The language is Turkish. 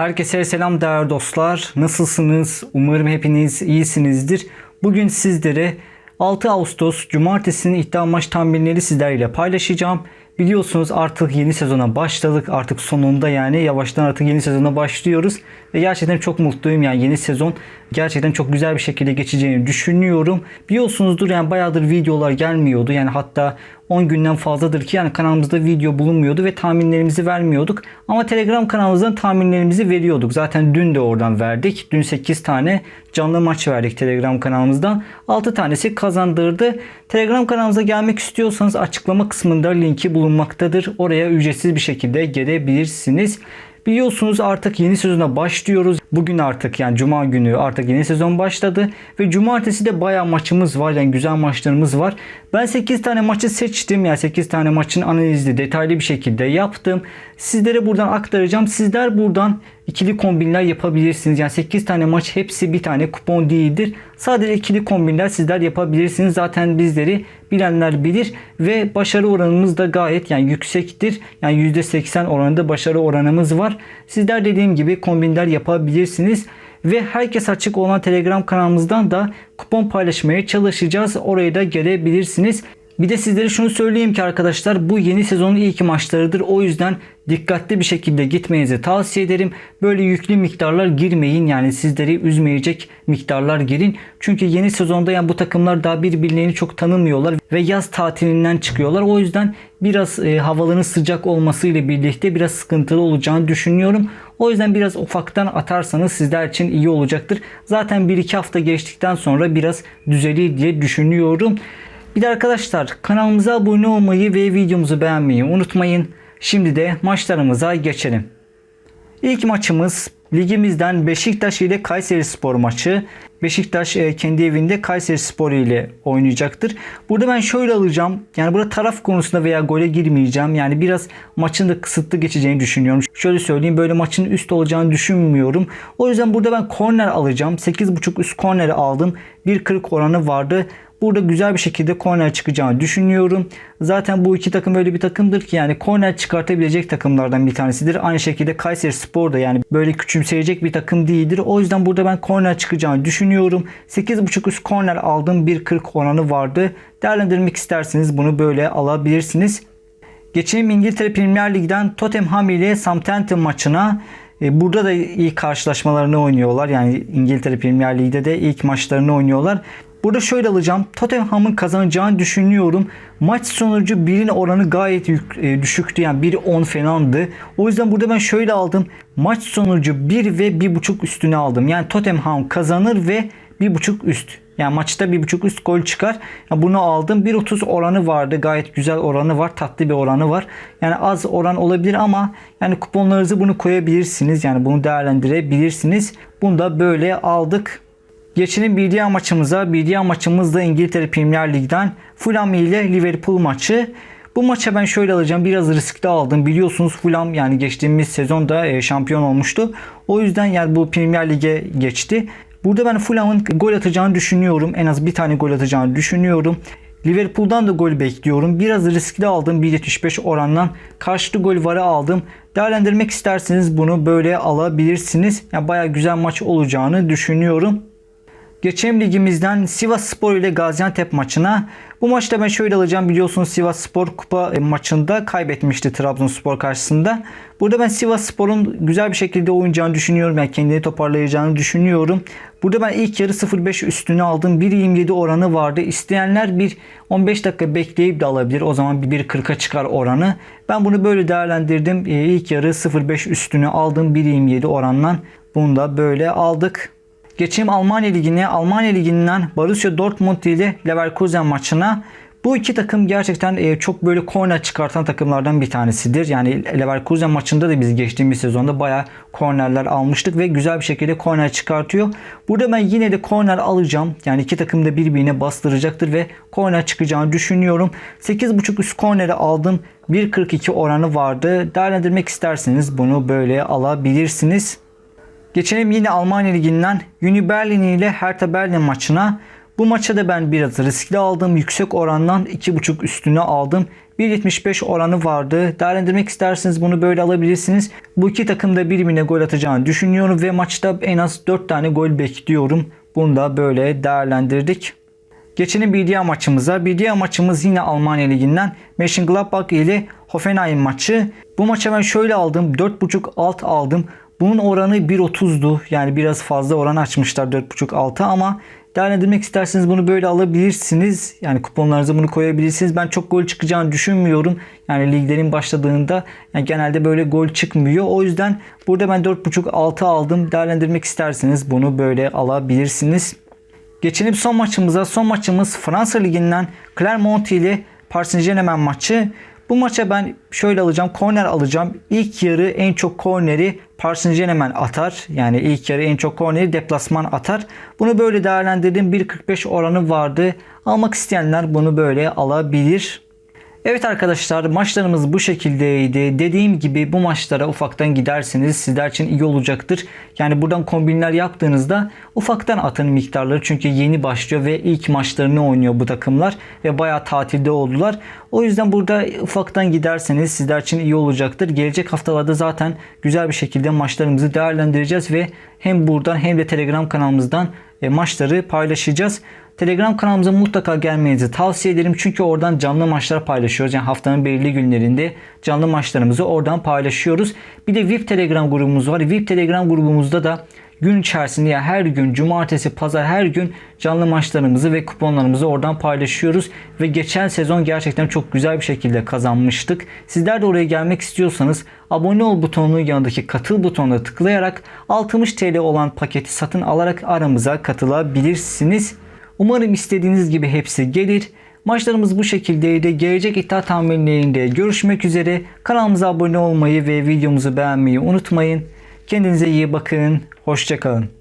Herkese selam değerli dostlar. Nasılsınız? Umarım hepiniz iyisinizdir. Bugün sizlere 6 Ağustos Cumartesi'nin iddia maç tahminleri sizlerle paylaşacağım. Biliyorsunuz artık yeni sezona başladık. Artık sonunda yani yavaştan artık yeni sezona başlıyoruz. Ve gerçekten çok mutluyum yani yeni sezon gerçekten çok güzel bir şekilde geçeceğini düşünüyorum. Biliyorsunuzdur yani bayağıdır videolar gelmiyordu. Yani hatta 10 günden fazladır ki yani kanalımızda video bulunmuyordu ve tahminlerimizi vermiyorduk. Ama Telegram kanalımızdan tahminlerimizi veriyorduk. Zaten dün de oradan verdik. Dün 8 tane canlı maç verdik Telegram kanalımızdan. 6 tanesi kazandırdı. Telegram kanalımıza gelmek istiyorsanız açıklama kısmında linki bulunmaktadır. Oraya ücretsiz bir şekilde gelebilirsiniz. Biliyorsunuz artık yeni sezona başlıyoruz. Bugün artık yani cuma günü artık yeni sezon başladı ve cumartesi de bayağı maçımız var yani güzel maçlarımız var. Ben 8 tane maçı seçtim yani 8 tane maçın analizi detaylı bir şekilde yaptım. Sizlere buradan aktaracağım. Sizler buradan ikili kombinler yapabilirsiniz. Yani 8 tane maç hepsi bir tane kupon değildir. Sadece ikili kombinler sizler yapabilirsiniz. Zaten bizleri bilenler bilir ve başarı oranımız da gayet yani yüksektir. Yani %80 oranında başarı oranımız var. Sizler dediğim gibi kombinler yapabilirsiniz ve herkes açık olan Telegram kanalımızdan da kupon paylaşmaya çalışacağız. Oraya da gelebilirsiniz. Bir de sizlere şunu söyleyeyim ki arkadaşlar bu yeni sezonun ilk maçlarıdır. O yüzden dikkatli bir şekilde gitmenizi tavsiye ederim. Böyle yüklü miktarlar girmeyin. Yani sizleri üzmeyecek miktarlar girin. Çünkü yeni sezonda yani bu takımlar daha birbirlerini çok tanımıyorlar ve yaz tatilinden çıkıyorlar. O yüzden biraz e, havaların sıcak olmasıyla birlikte biraz sıkıntılı olacağını düşünüyorum. O yüzden biraz ufaktan atarsanız sizler için iyi olacaktır. Zaten 1-2 hafta geçtikten sonra biraz düzelir diye düşünüyorum. Bir de arkadaşlar kanalımıza abone olmayı ve videomuzu beğenmeyi unutmayın. Şimdi de maçlarımıza geçelim. İlk maçımız ligimizden Beşiktaş ile Kayseri Spor maçı. Beşiktaş e, kendi evinde Kayseri Spor ile oynayacaktır. Burada ben şöyle alacağım. Yani burada taraf konusunda veya gole girmeyeceğim. Yani biraz maçın da kısıtlı geçeceğini düşünüyorum. Şöyle söyleyeyim böyle maçın üst olacağını düşünmüyorum. O yüzden burada ben korner alacağım. 8.5 üst korneri aldım. 1.40 oranı vardı. Burada güzel bir şekilde korner çıkacağını düşünüyorum. Zaten bu iki takım öyle bir takımdır ki yani korner çıkartabilecek takımlardan bir tanesidir. Aynı şekilde Kayseri Spor da yani böyle küçümseyecek bir takım değildir. O yüzden burada ben korner çıkacağını düşünüyorum. 8.5 üst korner aldım. 1.40 oranı vardı. Değerlendirmek isterseniz bunu böyle alabilirsiniz. Geçelim İngiltere Premier Lig'den Tottenham ile Southampton maçına. E, burada da ilk karşılaşmalarını oynuyorlar. Yani İngiltere Premier Lig'de de ilk maçlarını oynuyorlar. Burada şöyle alacağım. Tottenham'ın kazanacağını düşünüyorum. Maç sonucu 1'in oranı gayet yük, e, düşüktü. Yani 1.10 falandı. O yüzden burada ben şöyle aldım. Maç sonucu 1 ve 1.5 üstüne aldım. Yani Tottenham kazanır ve 1.5 üst. Yani maçta 1.5 üst gol çıkar. Yani bunu aldım. 1.30 oranı vardı. Gayet güzel oranı var. Tatlı bir oranı var. Yani az oran olabilir ama yani kuponlarınızı bunu koyabilirsiniz. Yani bunu değerlendirebilirsiniz. Bunu da böyle aldık. Geçelim diğer maçımıza. Bir diğer maçımız da İngiltere Premier Lig'den Fulham ile Liverpool maçı. Bu maça ben şöyle alacağım. Biraz riskli aldım. Biliyorsunuz Fulham yani geçtiğimiz sezonda e, şampiyon olmuştu. O yüzden yani bu Premier Lig'e geçti. Burada ben Fulham'ın gol atacağını düşünüyorum. En az bir tane gol atacağını düşünüyorum. Liverpool'dan da gol bekliyorum. Biraz riskli aldım 1.75 orandan. Karşılıklı gol varı aldım. Değerlendirmek isterseniz bunu böyle alabilirsiniz. Yani baya güzel maç olacağını düşünüyorum. Geçelim ligimizden Sivas Spor ile Gaziantep maçına. Bu maçta ben şöyle alacağım biliyorsunuz Sivas Spor kupa maçında kaybetmişti Trabzonspor karşısında. Burada ben Sivas Spor'un güzel bir şekilde oynayacağını düşünüyorum. Yani kendini toparlayacağını düşünüyorum. Burada ben ilk yarı 0.5 üstünü aldım. 1.27 oranı vardı. İsteyenler bir 15 dakika bekleyip de alabilir. O zaman 1.40'a çıkar oranı. Ben bunu böyle değerlendirdim. Ee, ilk yarı 0.5 üstünü aldım. 1.27 orandan. Bunu da böyle aldık. Geçeyim Almanya Ligi'ne. Almanya Ligi'nden Borussia Dortmund ile Leverkusen maçına. Bu iki takım gerçekten e, çok böyle korner çıkartan takımlardan bir tanesidir. Yani Leverkusen maçında da biz geçtiğimiz sezonda bayağı kornerler almıştık ve güzel bir şekilde korner çıkartıyor. Burada ben yine de korner alacağım. Yani iki takım da birbirine bastıracaktır ve korner çıkacağını düşünüyorum. 8.5 üst korneri aldım. 1.42 oranı vardı. Değerlendirmek isterseniz bunu böyle alabilirsiniz. Geçelim yine Almanya Ligi'nden Uni Berlin ile Hertha Berlin maçına. Bu maça da ben biraz riskli aldım. Yüksek orandan 2.5 üstüne aldım. 1.75 oranı vardı. Değerlendirmek isterseniz bunu böyle alabilirsiniz. Bu iki takım da birbirine gol atacağını düşünüyorum ve maçta en az 4 tane gol bekliyorum. Bunu da böyle değerlendirdik. Geçelim bir diğer maçımıza. Bir diğer maçımız yine Almanya Ligi'nden Mönchengladbach ile Hoffenheim maçı. Bu maça ben şöyle aldım. 4.5 alt aldım. Bunun oranı 1.30'du. Yani biraz fazla oran açmışlar 4.5 alta ama değerlendirmek isterseniz bunu böyle alabilirsiniz. Yani kuponlarınıza bunu koyabilirsiniz. Ben çok gol çıkacağını düşünmüyorum. Yani liglerin başladığında yani genelde böyle gol çıkmıyor. O yüzden burada ben 4.5 altı aldım. Değerlendirmek isterseniz bunu böyle alabilirsiniz. Geçelim son maçımıza. Son maçımız Fransa Ligi'nden Clermont ile Paris Saint Germain maçı. Bu maça ben şöyle alacağım. Korner alacağım. İlk yarı en çok korneri Saint Germain atar. Yani ilk yarı en çok korneri deplasman atar. Bunu böyle değerlendirdim. 1.45 oranı vardı. Almak isteyenler bunu böyle alabilir. Evet arkadaşlar maçlarımız bu şekildeydi. Dediğim gibi bu maçlara ufaktan giderseniz sizler için iyi olacaktır. Yani buradan kombinler yaptığınızda ufaktan atın miktarları çünkü yeni başlıyor ve ilk maçlarını oynuyor bu takımlar ve bayağı tatilde oldular. O yüzden burada ufaktan giderseniz sizler için iyi olacaktır. Gelecek haftalarda zaten güzel bir şekilde maçlarımızı değerlendireceğiz ve hem buradan hem de Telegram kanalımızdan e, maçları paylaşacağız. Telegram kanalımıza mutlaka gelmenizi tavsiye ederim. Çünkü oradan canlı maçlar paylaşıyoruz. Yani haftanın belirli günlerinde canlı maçlarımızı oradan paylaşıyoruz. Bir de VIP Telegram grubumuz var. VIP Telegram grubumuzda da gün içerisinde ya her gün cumartesi pazar her gün canlı maçlarımızı ve kuponlarımızı oradan paylaşıyoruz ve geçen sezon gerçekten çok güzel bir şekilde kazanmıştık. Sizler de oraya gelmek istiyorsanız abone ol butonunun yanındaki katıl butonuna tıklayarak 60 TL olan paketi satın alarak aramıza katılabilirsiniz. Umarım istediğiniz gibi hepsi gelir. Maçlarımız bu şekildeydi. Gelecek iddia tahminlerinde görüşmek üzere. Kanalımıza abone olmayı ve videomuzu beğenmeyi unutmayın. Kendinize iyi bakın. Hoşçakalın.